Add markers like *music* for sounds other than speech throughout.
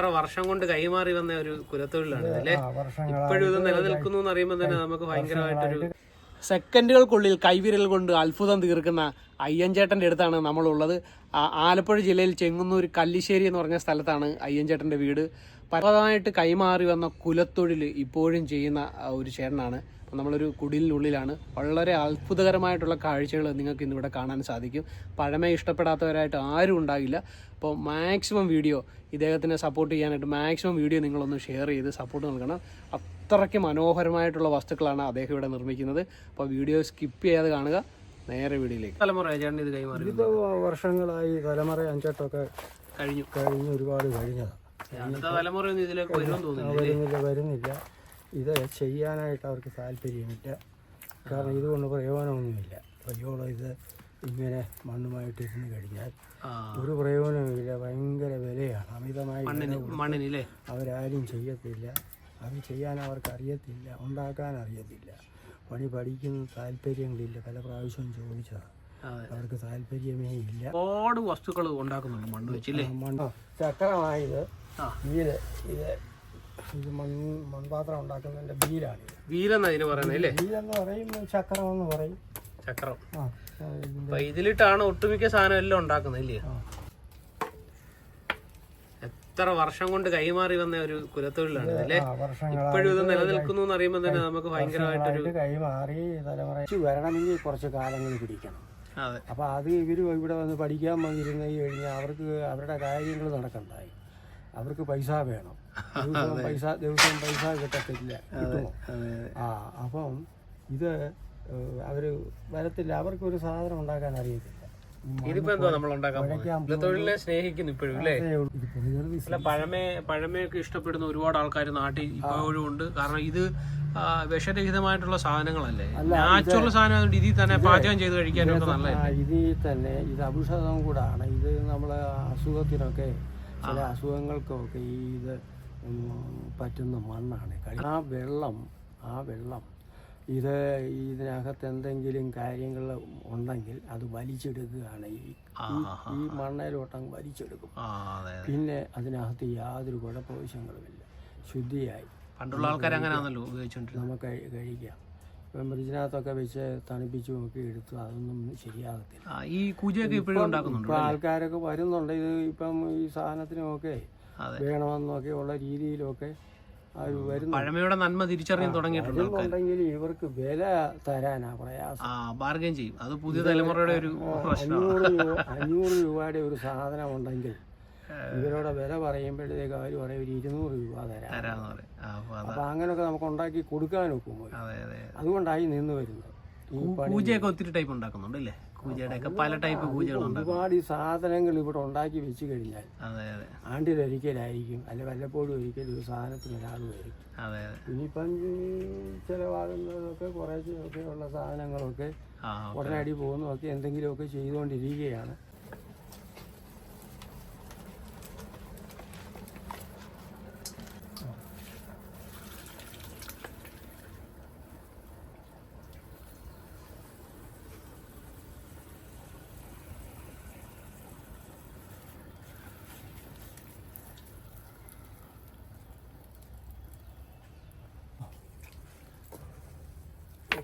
എത്ര വർഷം കൊണ്ട് കൈമാറി വന്ന ഒരു കുലത്തൊഴിലാണ് അല്ലേ? ഇപ്പോഴും ഇത് നിലനിൽക്കുന്നു എന്ന് അറിയുമ്പോൾ തന്നെ നമുക്ക് ഭയങ്കരമായിട്ടൊരു സെക്കൻഡുകൾക്കുള്ളിൽ കൈവിരൽ കൊണ്ട് അത്ഭുതം തീർക്കുന്ന അയ്യൻചേട്ടന്റെ അടുത്താണ് നമ്മളുള്ളത്. ആലപ്പുഴ ജില്ലയിൽ ചെങ്ങന്നൂർ കല്ലിശ്ശേരി എന്ന് പറഞ്ഞ സ്ഥലത്താണ് അയ്യൻചേട്ടന്റെ വീട്. പരമായിട്ട് കൈമാറി വന്ന കുലത്തൊഴിൽ ഇപ്പോഴും ചെയ്യുന്ന ഒരു ചേട്ടനാണ്. നമ്മളൊരു കുടിലിനുള്ളിലാണ്. വളരെ അത്ഭുതകരമായിട്ടുള്ള കാഴ്ചകൾ നിങ്ങൾക്ക് ഇന്നിവിടെ കാണാൻ സാധിക്കും. പഴമേ ഇഷ്ടപ്പെടാത്തവരായിട്ട് ആരും ഉണ്ടാകില്ല അപ്പോൾ മാക്സിമം വീഡിയോ ഇദ്ദേഹത്തിനെ സപ്പോർട്ട് ചെയ്യാനായിട്ട് മാക്സിമം വീഡിയോ നിങ്ങളൊന്ന് ഷെയർ ചെയ്ത് സപ്പോർട്ട് നൽകണം. അത്രയ്ക്ക് മനോഹരമായിട്ടുള്ള വസ്തുക്കളാണ് അദ്ദേഹം ഇവിടെ നിർമ്മിക്കുന്നത്. അപ്പോൾ വീഡിയോ സ്കിപ്പ് ചെയ്യാതെ കാണുക. നേരെ വീഡിയോയിലേക്ക്. തലമുറ ഇത് കൈമാറി. ഇത് വർഷങ്ങളായി തലമുറ അഞ്ചെട്ടൊക്കെ കഴിഞ്ഞു. കഴിഞ്ഞ് ഒരുപാട് കഴിഞ്ഞതാണ് തലമുറയൊന്നും ഇതിലേക്ക് വരുമെന്ന് വരുന്നില്ല വരുന്നില്ല. ഇത് ചെയ്യാനായിട്ട് അവർക്ക് താല്പര്യമില്ല. കാരണം ഇതുകൊണ്ട് പ്രയോജനമൊന്നുമില്ല. പ്രയോജനം ഇത് ഇങ്ങനെ മണ്ണുമായിട്ട് ഇരുന്ന് കഴിഞ്ഞാൽ ഒരു പ്രയോജനവുമില്ല. ഭയങ്കര വിലയാണ്. അമിതമായി മണ്ണിന് അവരാരും ചെയ്യത്തില്ല. അത് ചെയ്യാൻ അവർക്ക് അറിയത്തില്ല ഉണ്ടാക്കാൻ അറിയത്തില്ല. പണി പഠിക്കുന്ന താല്പര്യങ്ങളില്ല. പല പ്രാവശ്യം ചോദിച്ചതാണ് അവർക്ക് താല്പര്യമേ ഇല്ല. ഒരുപാട് വസ്തുക്കൾ ഉണ്ടാക്കുന്നുണ്ട് മണ്ണ് വെച്ചില്ലേ മണ്ണ്. ചക്രമായത് ബീൽ ഇത് ഇത് മൺ മൺപാത്രം ഉണ്ടാക്കുന്നതിന്റെ ബീലാണിത് വീലെന്നാ ഇതിന് പറയുന്നത് അല്ലേ പറയും. ചക്രം. എന്ന് പറയും ചക്രം ഇതിലിട്ടാണ് ഒട്ടുമിക്ക സാധനം എല്ലാം ഉണ്ടാക്കുന്നത് ഇല്ലേ. എത്ര വർഷം കൊണ്ട് കൈമാറി വന്ന ഒരു കുലത്തൊഴിലാണ് അല്ലേ? ഇപ്പോഴും ഇത് നിലനിൽക്കുന്നു എന്ന് അറിയുമ്പോൾ തന്നെ നമുക്ക് ഭയങ്കരമായിട്ടൊരു കൈമാറി തലമുറ വരണമെങ്കിൽ കുറച്ച് കാലങ്ങൾ പിടിക്കണം. അപ്പൊ അത് ഇവർ ഇവിടെ വന്ന് പഠിക്കാൻ വന്നിരുന്നു കഴിഞ്ഞാൽ അവർക്ക് അവരുടെ കാര്യങ്ങൾ നടക്കണ്ടായി. അവർക്ക് പൈസ വേണം. ദിവസവും പൈസ ദിവസവും പൈസ കിട്ടത്തില്ല. കിട്ടുമോ? ആ അപ്പം ഇത് അവർ വരത്തില്ല. അവർക്ക് ഒരു സാധനം ഉണ്ടാക്കാൻ അറിയത്തില്ല. ഇതിപ്പോ എന്തോ നമ്മൾ ഉണ്ടാക്കാൻ കുലത്തൊഴിലിനെ സ്നേഹിക്കുന്നു ഇപ്പോഴും അല്ലേ? അല്ല പഴമേ പഴമയൊക്കെ ഇഷ്ടപ്പെടുന്ന ഒരുപാട് ആൾക്കാർ നാട്ടിൽ ഇപ്പോഴും ഉണ്ട് കാരണം ഇത് വിഷരഹിതമായിട്ടുള്ള സാധനങ്ങളല്ലേ? നാച്ചുറൽ സാധനം ഇതിൽ തന്നെ പാചകം ചെയ്ത് കഴിക്കാനൊക്കെ നല്ല ഇതിൽ തന്നെ ഇത് അഭിഷേകം കൂടാണ്. ഇത് നമ്മളെ അസുഖത്തിനൊക്കെ ചില അസുഖങ്ങൾക്കൊക്കെ ഈ ഇത് പറ്റുന്ന മണ്ണാണ്. ആ വെള്ളം ആ വെള്ളം ഇത് ഇതിനകത്ത് എന്തെങ്കിലും കാര്യങ്ങൾ ഉണ്ടെങ്കിൽ അത് വലിച്ചെടുക്കുകയാണ്. ഈ ഈ- മണ്ണയിലോട്ടം വലിച്ചെടുക്കും. പിന്നെ അതിനകത്ത് യാതൊരു കുഴപ്പവശങ്ങളുമില്ല ശുദ്ധിയായി. പണ്ടുള്ള ആൾക്കാർ അങ്ങനെയാണല്ലോ ഉപയോഗിച്ചോണ്ടിരുന്നത് നമുക്ക് കഴി- കഴിക്കാം. ഇപ്പം ഫ്രിഡ്ജിനകത്തൊക്കെ വെച്ച് തണുപ്പിച്ചു നോക്കി എടുത്തു അതൊന്നും ശരിയാകത്തില്ല. ഈ കൂജയൊക്കെ ഇപ്പോഴും ഉണ്ടാക്കുന്നുണ്ട് ആൾക്കാരൊക്കെ വരുന്നുണ്ട്. ഇത് ഇപ്പം ഈ സാധനത്തിനുമൊക്കെ വേണമെന്നൊക്കെ ഉള്ള രീതിയിലൊക്കെ പഴമയുടെ നന്മ തിരിച്ചറിയാൻ തുടങ്ങിയിട്ടുണ്ട് ഇവർക്ക് വില തരാനാ പ്രയാസം. ആ ബാർഗൻ ചെയ്യും. അത് പുതിയ തലമുറയുടെ ഒരു അഞ്ഞൂറ് രൂപ അഞ്ഞൂറ് രൂപയുടെ ഒരു സാധനം ഉണ്ടെങ്കിൽ ഇവരോട് വില പറയുമ്പോഴത്തേക്ക് അവർ പറയും ഒരു ഇരുന്നൂറ് രൂപ തരാം അപ്പൊ അങ്ങനെയൊക്കെ നമുക്ക് ഉണ്ടാക്കി കൊടുക്കാൻ അതെ അതുകൊണ്ടായി നിന്ന് വരുന്നത്. പൂജയൊക്കെ ഒത്തിരി ടൈപ്പ് ഉണ്ടാക്കുന്നുണ്ട് അല്ലേ? കൂജയുടെ ഒക്കെ പല ടൈപ്പ് കൂജകളുണ്ട് ഒരുപാട് ഈ സാധനങ്ങൾ ഇവിടെ ഉണ്ടാക്കി വെച്ച് കഴിഞ്ഞാൽ അതെ അതെ. ആണ്ടിലൊരിക്കലായിരിക്കും. അല്ലെ വല്ലപ്പോഴും ഒരിക്കലും ഒരു സാധനത്തിന് ഒരാൾ വരും. അതെ അതെ. ഇനിയിപ്പം ചിലവാകുന്നതൊക്കെ കുറേശ്ശെയൊക്കെ ഉള്ള സാധനങ്ങളൊക്കെ ഉടനടി പോകുന്നതൊക്കെ എന്തെങ്കിലുമൊക്കെ ചെയ്തുകൊണ്ടിരിക്കുകയാണ്.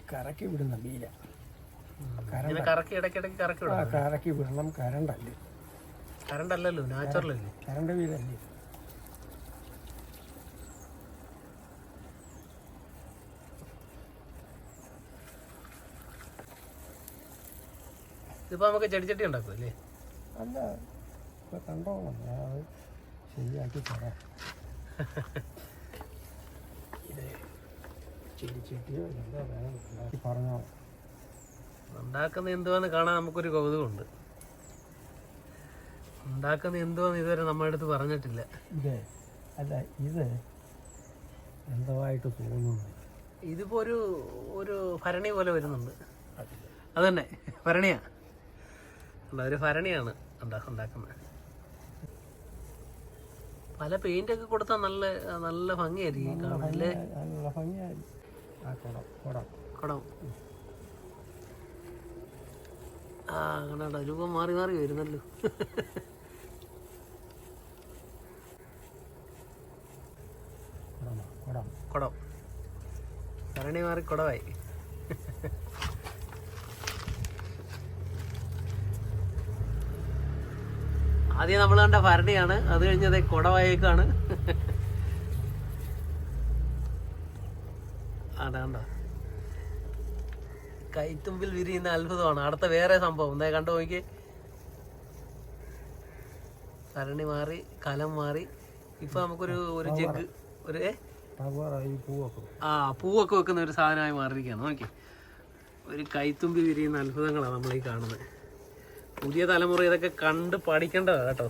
കറക്കി വിടുന്ന മീന. കറക്കി ഇടയ്ക്കിടയ്ക്ക് കറക്കി ആ വിടാം കറക്കി വിടണം. കരണ്ടല്ലേ? കറണ്ട് അല്ലല്ലോ നാച്ചുറൽ അല്ലേ കരണ്ട് ഇതിപ്പോ നമുക്ക് ചെടിച്ചട്ടി ഉണ്ടാക്കും അല്ലേ അല്ല ഇപ്പൊ കണ്ടോളാം ഞാൻ അത് ശരിയാക്കി തരാം *laughs* ഇത് ചെടിച്ചട്ടിയോ എന്താ വേണം ഉണ്ടാക്കി പറഞ്ഞോ ഉണ്ടാക്കുന്ന എന്തുവാന്ന് കാണാൻ നമുക്കൊരു കൗതുകമുണ്ട്. ഉണ്ടാക്കുന്ന എന്തുവാന്ന് ഇതുവരെ നമ്മുടെ അടുത്ത് പറഞ്ഞിട്ടില്ല അല്ല ഇത് എന്തോവായിട്ട് തോന്നുന്നു? ഇതിപ്പോ ഒരു ഒരു ഭരണി പോലെ വരുന്നുണ്ട്. അതന്നെ ഭരണിയാ. ഒരു ഭരണിയാണ് ഉണ്ടാ- ഉണ്ടാക്കുന്നത്. പല പെയിന്റ് ഒക്കെ കൊടുത്താൽ നല്ല നല്ല ഭംഗിയായിരിക്കും ആ കുടം. ആ കണ്ടോ രൂപം മാറി മാറി വരുന്നല്ലോ. കുടം കുടം. ഭരണി മാറി കൊടവായി. ആദ്യം നമ്മൾ കണ്ട ഭരണിയാണ്. അത് കഴിഞ്ഞത് കുടവായേക്കാണ്. അതാണ്ട കൈത്തുമ്പിൽ വിരിയുന്ന അത്ഭുതമാണ്. അടുത്ത വേറെ സംഭവം. എന്താ കണ്ടു നോക്കി കരണി മാറി കലം മാറി. ഇപ്പൊ നമുക്കൊരു ഒരു ജഗ് ഒരു ആ പൂവൊക്കെ വെക്കുന്ന ഒരു സാധനമായി മാറിയിരിക്കുകയാണ്. നോക്കി ഒരു കൈത്തുമ്പി വിരിയുന്ന അത്ഭുതങ്ങളാണ് നമ്മൾ ഈ കാണുന്നത്. പുതിയ തലമുറ ഇതൊക്കെ കണ്ട് പഠിക്കേണ്ടതാണ് കേട്ടോ.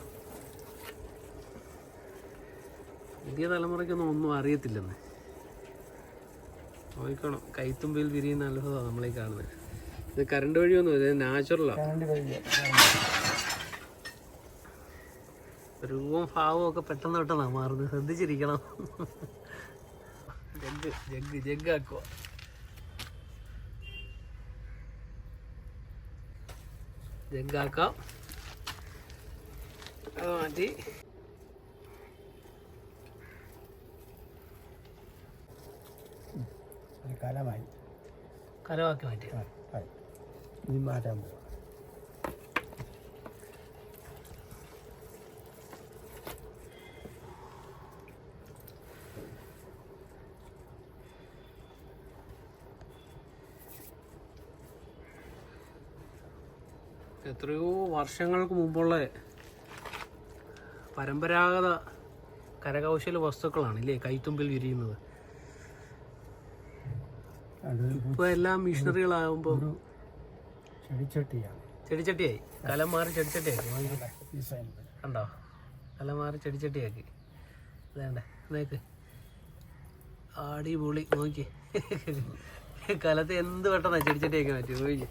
പുതിയ തലമുറയ്ക്കൊന്നും ഒന്നും അറിയത്തില്ലെന്ന്. നോക്കണം കൈത്തുമ്പിൽ വിരിയുന്ന അത്ഭുതമാണ് നമ്മളീ കാണുന്നത് ഇത് കറണ്ട് വഴിയൊന്നും ഇത് നാച്ചുറലാണ് രൂപവും ഭാവവും ഒക്കെ പെട്ടെന്ന് പെട്ടെന്നാണ് മാറുന്നത് ശ്രദ്ധിച്ചിരിക്കണം. ജഗ് ജഗ് ജഗ്ഗാക്കുക ജഗ്ഗാക്കാം. അത് മാറ്റി ഒരു കലമായി. കലവാക്കി മാറ്റി. ഇനി മാറ്റാൻ പോകും എത്രയോ വർഷങ്ങൾക്ക് മുമ്പുള്ള പരമ്പരാഗത കരകൗശല വസ്തുക്കളാണ് ഇല്ലേ? കൈത്തുമ്പിൽ വിരിയുന്നത്. ഇപ്പോൾ എല്ലാം മിഷണറികളാകുമ്പോൾ ഒരു ചെടിച്ചട്ടിയാണ്. ചെടിച്ചട്ടിയായി? കലം മാറി ചെടിച്ചട്ടിയാക്കി കണ്ടോ? കലം മാറി ചെടിച്ചട്ടിയാക്കി. അതേണ്ട നോക്ക് അടിപൊളി നോക്കി കലത്തെ എന്ത് പെട്ടെന്നാ ചെടിച്ചട്ടിയാക്കി മാറ്റി നോക്കി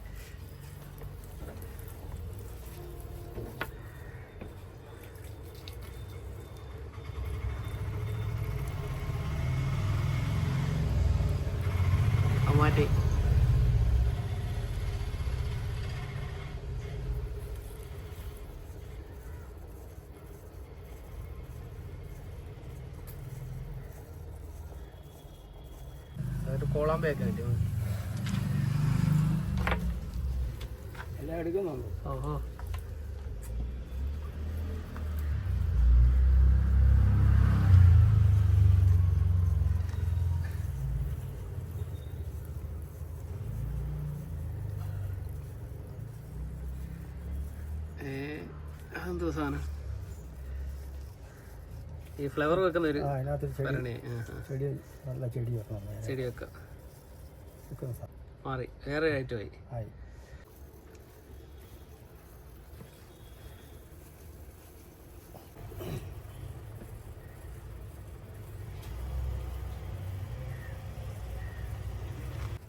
മാറ്റി ഒരു കോളാമ്പയൊക്കെ കിട്ടി. എല്ലാം എടുക്കുന്നുണ്ടോ? ഓഹോ അതെന്തോ സാധനം ഈ ഫ്ലവർ വെക്കുന്ന ഒരു ചെടി. വെക്കാം വെക്കുന്ന മാറി. വേറെ ഐറ്റമായി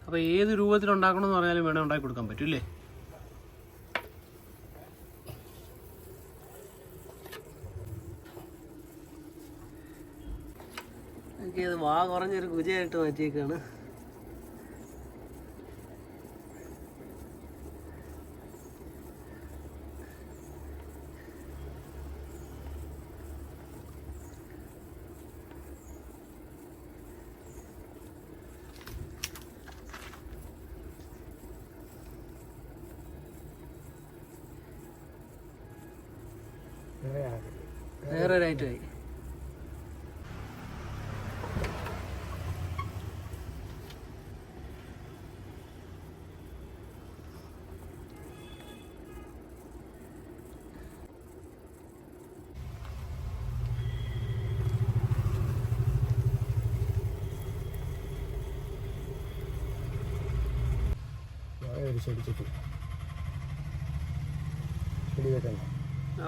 അപ്പോൾ ഏത് രൂപത്തിൽ ഉണ്ടാക്കണമെന്ന് പറഞ്ഞാലും വേണം ഉണ്ടാക്കി കൊടുക്കാൻ പറ്റും ഇല്ലേ? എനിക്കത് വാ കുറഞ്ഞൊരു കുജയായിട്ട് മാറ്റിയേക്കാണ്. വേറെ ആകെ വേറെ ഒരു ഐറ്റമായി വേറെ ഒരു ചെടി ചെടി ചെടി വെക്കണം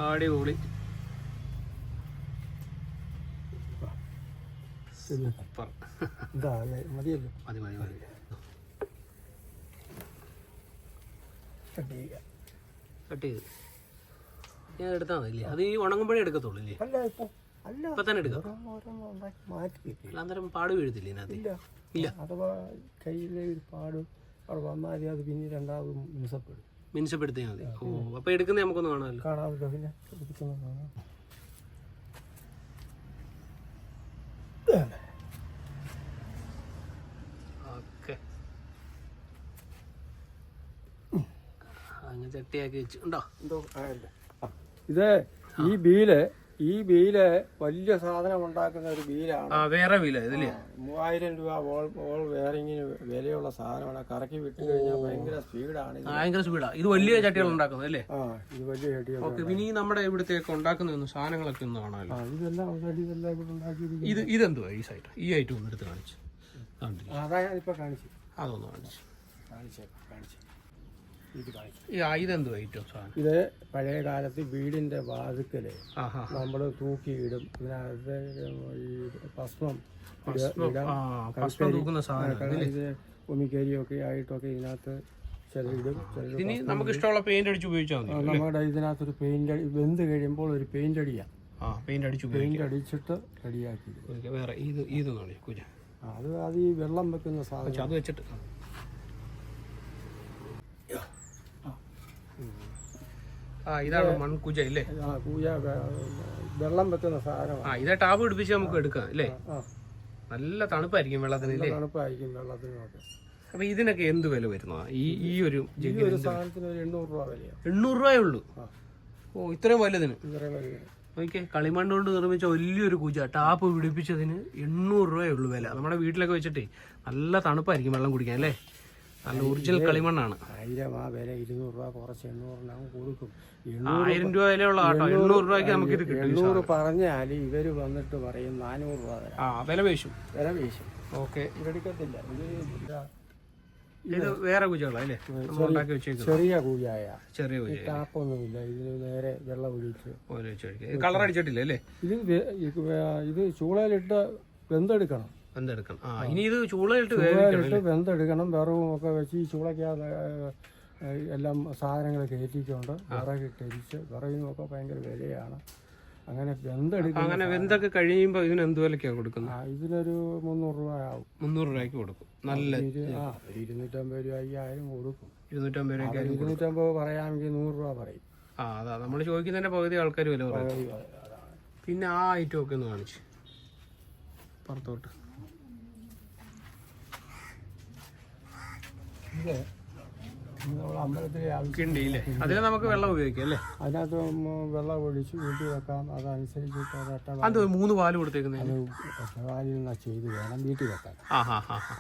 അടിപൊളി. സൂപ്പർ. മതിയല്ലോ. മതി മതി മതി. കട്ട് ചെയ്യുക. കട്ട് ചെയ്ത്. ഞാൻ എടുത്താൽ മതി അത് ഈ ഉണങ്ങുമ്പോഴേ എടുക്കത്തുള്ളൂ ഇല്ലേ? ഇപ്പൊ തന്നെ എടുക്കാം. പാട് വീഴത്തില്ലേ ഇതിനകത്ത്? ഇല്ല. അഥവാ കയ്യിലെ ഒരു പാട് അവിടെ വന്നാൽ അത് പിന്നെ രണ്ടാമത് മിനുസപ്പെടും മിനുസപ്പെടുത്തിയാൽ മതി. ഓ അപ്പൊ എടുക്കുന്ന നമുക്കൊന്ന് കാണാമല്ലോ. ചട്ടിയാക്കി വെച്ചു. ഉണ്ടോ? ഇത് ഈ ബീൽ ഈ വീൽ വലിയ സാധനം ഉണ്ടാക്കുന്ന ഒരു ബീലാണ്. ആ വേറെ വീല ഇതില്ലേ മൂവായിരം രൂപ ഓൾ ഓൾ വേറിങ്ങിന് വിലയുള്ള സാധനമാണ്. കറക്കി വിട്ടു കഴിഞ്ഞാൽ ഭയങ്കര സ്പീഡാണ് ഭയങ്കര സ്പീഡാ. ഇത് വലിയ ചട്ടികൾ ഉണ്ടാക്കുന്നത് അല്ലേ? ആ ഇത് വലിയ ചട്ടികൾ ഓക്കെ പിന്നെ ഈ നമ്മുടെ ഇവിടത്തേക്ക് ഉണ്ടാക്കുന്ന സാധനങ്ങളൊക്കെ ഒന്ന് കാണാമല്ലോ. ഇതെല്ലാം ഓൾറെഡി ഇതെല്ലാം ഇവിടെ ഇത് ഇതെന്തുവാ ഈ സൈഡ് ഈ ഐറ്റം ഒന്ന് എടുത്ത് കാണിച്ചു. അതാ ഞാനിപ്പോ കാണിച്ചു അതൊന്ന് കാണിച്ചു. കാണിച്ചേക്കാം കാണിച്ചു കാണിച്ചു ഈ ആ, ഇതെന്തുവാ ഐറ്റം ഇത് പഴയ കാലത്ത് വീടിന്റെ ഹാ നമ്മൾ തൂക്കിയിടും. ഇതിനകത്ത് ഈ ഭസ്മം ഇത് ഉമിക്കരിയൊക്കെ ആയിട്ടൊക്കെ ഇതിനകത്ത് ചിലയിടും ഇനി നമുക്ക് ഇഷ്ടമുള്ള പെയിന്റ് അടിച്ച് ഉപയോഗിച്ചാൽ മതി നമ്മുടെ ഇതിനകത്തൊരു പെയിന്റ് അടി വെന്ത് കഴിയുമ്പോൾ ഒരു പെയിന്റ് അടിയാണ് പെയിന്റ് അടിച്ച് പെയിന്റ് അടിച്ചിട്ട് റെഡിയാക്കി വേറെ ഇത് ഇത് അത് അത് ഈ വെള്ളം വെക്കുന്ന സാധനം. അത് വെച്ചിട്ട് ആ ഇതാണ് മൺകുജ ഇല്ലേ? ആ കൂയ വെ- വെള്ളം വെക്കുന്ന സാധനമാണ്. ആ ഇതാ ടാപ്പ് പിടിപ്പിച്ച് നമുക്ക് എടുക്കാം അല്ലേ നല്ല തണുപ്പായിരിക്കും വെള്ളത്തിന് തണുപ്പായിരിക്കും വെള്ളത്തിനൊക്കെ അപ്പൊ ഇതിനൊക്കെ എന്ത് വില വരുന്നതാ? ഈ ഈ ഒരു ഈ ജഗ്ഗിന് ഒരു സാധനത്തിന് ഒരു എണ്ണൂറ് രൂപ വിലയാണ് എണ്ണൂറ് രൂപയേ ഉള്ളൂ. ഓ ഇത്രയും വലുതിന്? ഇത്രയും നോക്കിയേ കളിമണ്ണ് കൊണ്ട് നിർമ്മിച്ച വലിയൊരു കുജ ടാപ്പ് പിടിപ്പിച്ചതിന് എണ്ണൂറ് രൂപയേ ഉള്ളൂ വില. നമ്മുടെ വീട്ടിലൊക്കെ വെച്ചിട്ടേ നല്ല തണുപ്പായിരിക്കും വെള്ളം കുടിക്കാൻ അല്ലേ? നല്ല ഒറിജിനൽ കളിമണ്ണാണ്. ആയിരം ആ വില ഇരുന്നൂറ് രൂപ കുറച്ച് എണ്ണൂറിനാകും കൊടുക്കും. ആയിരം രൂപ വിലയുള്ള ആട്ടോ. എണ്ണൂറ് രൂപയ്ക്ക് നമുക്ക് ഇത് എണ്ണൂറ്. പറഞ്ഞാൽ ഇവർ വന്നിട്ട് പറയും നാനൂറ് രൂപ ആ വില പേശും വില വീശും. ഓക്കെ. ഇവരെടുക്കത്തില്ല ഇത് വേറെ കുജകളാ അല്ലേ? നമ്മൾ ഉണ്ടാക്കി വെച്ചേക്കുന്നത് ചെറിയ കൂയായ ചെറിയ കുജ ടാപ്പൊന്നുമില്ല. ഇതിന് നേരെ വെള്ളം ഒഴിച്ച്. ഓരോ വെച്ച് കളർ അടിച്ചിട്ടില്ല അല്ലേ? ഇത് ഇത് ചൂളയിലിട്ട് വെന്തെടുക്കണം. എന്തെടുക്കണം ആ. ഇനി ഇത് ചൂളയിട്ട് വേവിക്കണം ചൂളയിലിട്ട് വെന്തെടുക്കണം. വിറവും ഒക്കെ വെച്ച് ഈ ചൂളയ്ക്കകത്ത് എല്ലാം സാധനങ്ങൾ കയറ്റിക്കൊണ്ട് വിറകിട്ടരിച്ച് വിറകിനൊക്കെ ഭയങ്കര വിലയാണ്. അങ്ങനെ വെന്തെടുക്കണം അങ്ങനെ വെന്തൊക്കെ കഴിയുമ്പോൾ ഇതിന് എന്ത് വിലക്കാണ് കൊടുക്കുന്നത്? ആ, ഇതിനൊരു മുന്നൂറ് രൂപ ആവും. മുന്നൂറ് രൂപയ്ക്ക് കൊടുക്കും. നല്ല ആ ഇരുന്നൂറ്റമ്പത് രൂപ അയ്യായിരം കൊടുക്കും. ഇരുന്നൂറ്റമ്പത് രൂപ ഇരുന്നൂറ്റമ്പത് പറയാമെങ്കിൽ നൂറ് രൂപ പറയും. ആ അതാ. നമ്മൾ ചോദിക്കുന്നതിന്റെ പകുതി ആൾക്കാർ വില പറയും. പിന്നെ ആ ഐറ്റം ഒക്കെ ഒന്ന് കാണിച്ച്. പുറത്തോട്ട്. ഇത് അമ്പലത്തിലെ അതിൽ നമുക്ക് വെള്ളം ഉപയോഗിക്കാം അല്ലേ? അതിനകത്ത് വെള്ളം ഒഴിച്ച് വീട്ടിൽ വെക്കാം. അതനുസരിച്ചിട്ട് അത് മൂന്ന് പാൽ കൊടുത്തേക്കുന്നത് ഒറ്റവാലിൽ ചെയ്ത് വേണം വീട്ടിൽ വെക്കാൻ.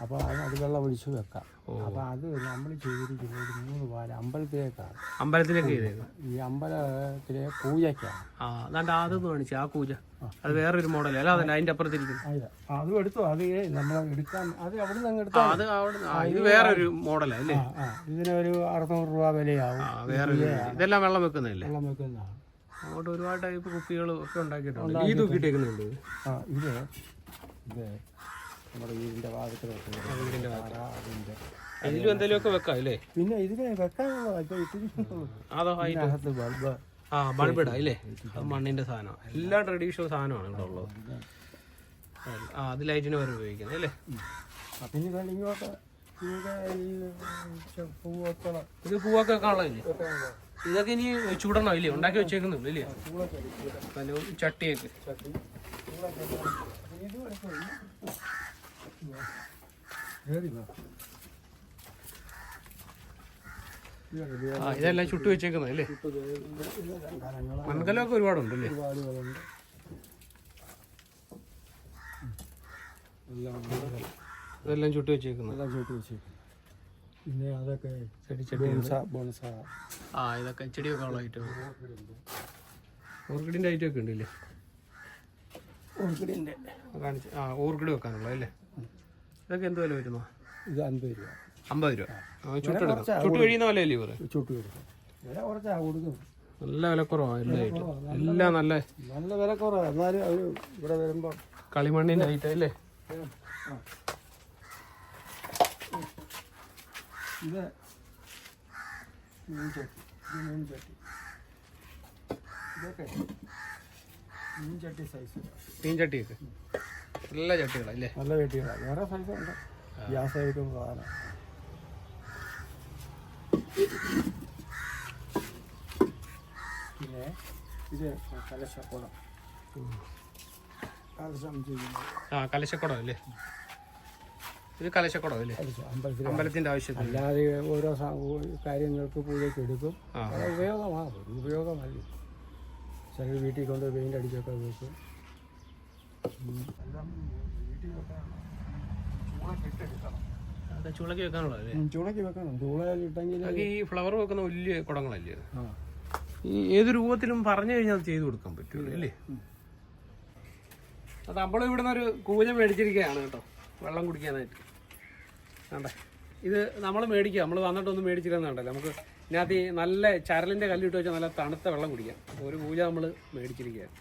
അപ്പോൾ അത് വെള്ളം ഒഴിച്ച് വെക്കാം. അപ്പോൾ അത് നമ്മൾ ചെയ്തിരിക്കുന്നത് മൂന്ന് പാൽ അമ്പലത്തിലേക്കാണ്. അമ്പലത്തിലേക്ക് ഈ അമ്പലത്തിലെ പൂജയ്ക്കാണ്. ആ അതാണ്ട് കാണിച്ചു ആ കൂജ അത് വേറൊരു മോഡൽ അല്ല? അതല്ല അതിന്റെ അപ്പുറത്തിരിക്കുന്നു. അത് അതും എടുത്തു. അത് നമ്മൾ എടുക്കാൻ അത് അവിടെ നിന്ന് ആ അത് ഇത് വേറൊരു മോഡലാ അല്ലേ? ഇതിനൊരു അറുന്നൂറ് രൂപ വിലയാവും. ആ വേറൊരു ഇതെല്ലാം വെള്ളം വെക്കുന്നതല്ലേ? വെള്ളം വെക്കുന്നതാണ്. അങ്ങോട്ട് ഒരുപാട് ടൈപ്പ് കുപ്പികൾ ഒക്കെ ഉണ്ടാക്കിയിട്ടുണ്ട്. ഈ തൂക്കിയിട്ടേക്കുന്നുണ്ട് ആ ഇത് ഇത് നമ്മുടെ വീടിന്റെ വാതിക്കൽ വെക്കുന്നത്. അതിന്റെ. ഇതിലും എന്തെങ്കിലുമൊക്കെ വെക്കാം അല്ലേ? പിന്നെ ഇതിനെ വെക്കാനുള്ളതാ അതോ ഇതിനകത്ത് ബൾബ്. ആ മൺപിട ഇല്ലേ? അത് മണ്ണിന്റെ സാധനമാണ് എല്ലാം ട്രഡീഷണൽ സാധനമാണ് ഇവിടെ ഉള്ളത്. ആ അത് ലൈറ്റിന് വരെ ഉപയോഗിക്കുന്നത് അല്ലേ? ഇത് പൂവൊക്കെ വെക്കാനുള്ളതല്ലേ ഇതൊക്കെ ഇനി ചൂടണോ ഇല്ലേ? ഉണ്ടാക്കി വെച്ചേക്കുന്നുള്ളൂ ഇല്ലേ? കലവും ചട്ടിയൊക്കെ. ചട്ടി ഇത് എടുക്കും. കയറി വാ. ഇത് കണ്ടോ, ഇത് ആ ഇതെല്ലാം ചുട്ടു വെച്ചേക്കുന്നത് അല്ലേ? മൺകലമൊക്കെ ഒരുപാടുണ്ട് അല്ലേ. ഇതെല്ലാം ചുട്ടു വെച്ചേക്കുന്നത്. പിന്നെ അതൊക്കെ ചെടി ചെടി ആ ഇതൊക്കെ ചെടിയൊക്കെ ഉള്ള ഐറ്റം ഓർക്കിഡിന്റെ ഐറ്റം ഒക്കെ ഉണ്ടല്ലേ? ഓർക്കിഡിന്റെ കാണിച്ച് ആ ഓർക്കിഡ് വെക്കാനുള്ള അല്ലേ ഇതൊക്കെ എന്ത് വില വരുന്നു ഇത് അൻപത് രൂപ. അമ്പത് രൂപ. ചുട്ടു ചുട്ടെടുക്കാം ചുട്ട് കഴിയുന്ന വിലയല്ലേ ഇവർ? ചൂട്ടി കൊടുക്കും വില കുറച്ചാ നല്ല വിലക്കുറവാണ് എല്ലാ ഐറ്റം എല്ലാം നല്ല നല്ല വില കുറവാ. എന്നാലും അവർ ഇവിടെ വരുമ്പോൾ ഐറ്റം അല്ലേ? ഇത് മീൻ ചട്ടി ഇത് മീൻ ചട്ടി ഇതൊക്കെ മീൻ ചട്ടി സൈസ് നല്ല ചട്ടികളല്ലേ നല്ല ചട്ടികളാണ് വേറെ സൈസ് ഉണ്ട്? ഗ്യാസ് ആയിട്ടും സാധനം. പിന്നെ ഇത് കലശക്കുടം. ആ കലശക്കുടം അല്ലേ? ഇത് കലശക്കുടം അല്ലേ? അമ്പലത്തിന്റെ ആവശ്യത്തിന്. അല്ലാതെ ഓരോ കാര്യങ്ങൾക്ക് പൂജയ്ക്ക് എടുക്കും. ഉപയോഗമാണ് ഉപയോഗമല്ല. ചില വീട്ടിൽ കൊണ്ട് പെയിന്റ് അടിച്ചൊക്കെ വെക്കും. അതൊക്കെ ചൂളക്ക് വെക്കാനുള്ളത് അല്ലേ ചൂളയ്ക്ക് വെക്കണം. ചൂളയിലിട്ടെങ്കിൽ അതൊക്കെ ഈ ഫ്ലവർ വെക്കുന്ന വലിയ കുടങ്ങളല്ലേ ഈ ഏത് രൂപത്തിലും പറഞ്ഞു കഴിഞ്ഞാൽ അത് ചെയ്തു കൊടുക്കാൻ പറ്റുള്ളൂ അല്ലേ? അത് നമ്മൾ ഇവിടുന്ന് ഒരു കൂജ മേടിച്ചിരിക്കുകയാണ് കേട്ടോ വെള്ളം കുടിക്കാനായിട്ട്. വേണ്ടേ ഇത് നമ്മൾ മേടിക്കുക. നമ്മൾ വന്നിട്ടൊന്നും മേടിച്ചിരുന്നുണ്ടല്ലോ നമുക്ക് ഇതിനകത്ത് ഈ നല്ല ചരലിന്റെ കല്ലിട്ട് വെച്ചാൽ നല്ല തണുത്ത വെള്ളം കുടിക്കാം. ഒരു പൂജ നമ്മൾ മേടിച്ചിരിക്കുകയാണ്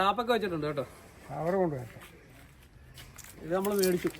ടാപ്പൊക്കെ വെച്ചിട്ടുണ്ട് കേട്ടോ. കവർ കൊണ്ട് വെക്കാം ഇത് നമ്മൾ മേടിച്ചു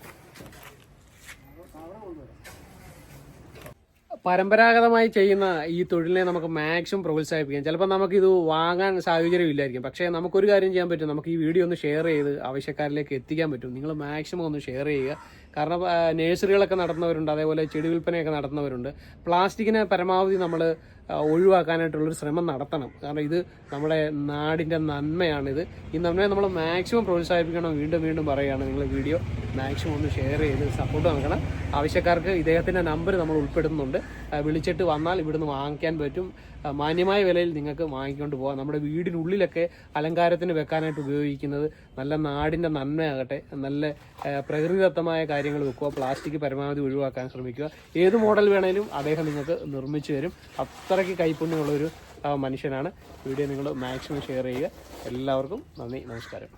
പരമ്പരാഗതമായി ചെയ്യുന്ന ഈ തൊഴിലിനെ നമുക്ക് മാക്സിമം പ്രോത്സാഹിപ്പിക്കാം. ചിലപ്പോൾ നമുക്ക് ഇത് വാങ്ങാൻ സാഹചര്യം ഇല്ലായിരിക്കും. പക്ഷേ നമുക്കൊരു കാര്യം ചെയ്യാൻ പറ്റും. നമുക്ക് ഈ വീഡിയോ ഒന്ന് ഷെയർ ചെയ്ത് ആവശ്യക്കാരിലേക്ക് എത്തിക്കാൻ പറ്റും. നിങ്ങൾ മാക്സിമം ഒന്ന് ഷെയർ ചെയ്യുക. കാരണം നേഴ്സറികളൊക്കെ നടത്തുന്നവരുണ്ട്. അതേപോലെ ചെടി വിൽപ്പനയൊക്കെ നടത്തുന്നവരുണ്ട്. പ്ലാസ്റ്റിക്കിനെ പരമാവധി നമ്മൾ ഒഴിവാക്കാനായിട്ടുള്ളൊരു ശ്രമം നടത്തണം. കാരണം ഇത് നമ്മുടെ നാടിന്റെ നന്മയാണിത്. ഈ നന്മയെ നമ്മൾ മാക്സിമം പ്രോത്സാഹിപ്പിക്കണം. വീണ്ടും വീണ്ടും പറയുകയാണ് നിങ്ങൾ വീഡിയോ മാക്സിമം ഒന്ന് ഷെയർ ചെയ്ത് സപ്പോർട്ട് നൽകണം. ആവശ്യക്കാർക്ക് ഇദ്ദേഹത്തിന്റെ നമ്പർ നമ്മൾ ഉൾപ്പെടുന്നുണ്ട് വിളിച്ചിട്ട് വന്നാൽ ഇവിടുന്ന് വാങ്ങിക്കാൻ പറ്റും. മാന്യമായ വിലയിൽ നിങ്ങൾക്ക് വാങ്ങിക്കൊണ്ട് പോകാം. നമ്മുടെ വീടിനുള്ളിലൊക്കെ അലങ്കാരത്തിന് വെക്കാനായിട്ട് ഉപയോഗിക്കുന്നത് നല്ല നാടിന്റെ നന്മയാകട്ടെ. നല്ല പ്രകൃതിദത്തമായ കാര്യങ്ങൾ വെക്കുക. പ്ലാസ്റ്റിക് പരമാവധി ഒഴിവാക്കാൻ ശ്രമിക്കുക. ഏത് മോഡൽ വേണേലും അദ്ദേഹം നിങ്ങൾക്ക് നിർമ്മിച്ചു തരും. അത്രയ്ക്ക് കൈപ്പുണ്യമുള്ളൊരു മനുഷ്യനാണ്. വീഡിയോ നിങ്ങൾ മാക്സിമം ഷെയർ ചെയ്യുക. എല്ലാവർക്കും നന്ദി നമസ്കാരം.